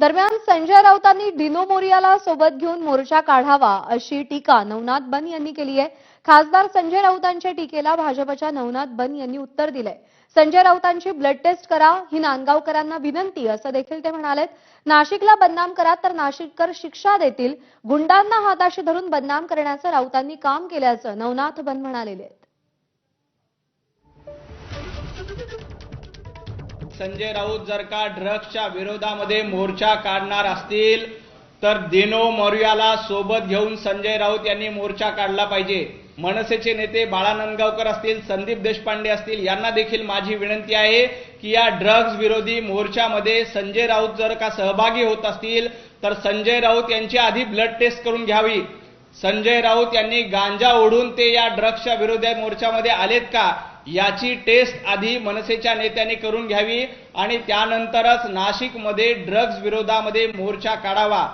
दरम्यान संजय राऊतांनी डिनो मोरियाला सोबत घेऊन मोर्चा काढावा अशी टीका नवनाथ बन यांनी केली आहे. खासदार संजय राऊतांच्या टीकेला भाजपच्या नवनाथ बन यांनी उत्तर दिलंय. संजय राऊतांची ब्लड टेस्ट करा ही नांदगावकरांना विनंती असं देखील ते म्हणालेत. नाशिकला बदनाम करा तर नाशिककर शिक्षा देतील. गुंडांना हाताशी धरून बदनाम करण्याचं राऊतांनी काम केल्याचं नवनाथ बन म्हणालेले आहेत. संजय राऊत जर का ड्रग्सच्या विरोधामध्ये मोर्चा काढणार असतील तर दिनो मौर्याला सोबत घेऊन संजय राऊत यांनी मोर्चा काढला पाहिजे. मनसेचे नेते बाळा नंदगावकर असतील संदीप देशपांडे असतील यांना देखील माझी विनंती आहे की या ड्रग्ज विरोधी मोर्चामध्ये संजय राऊत जर का सहभागी होत असतील तर संजय राऊत यांची आधी ब्लड टेस्ट करून घ्यावी. संजय राऊत यांनी गांजा ओढून ते या ड्रग्सच्या विरोधी मोर्चामध्ये आलेत का? याची टेस्ट आधी मनसेच्या नेत्यांनी करून घ्यावी आणि त्यानंतरच नाशिकमध्ये ड्रग्ज विरोधामध्ये मोर्चा काढावा.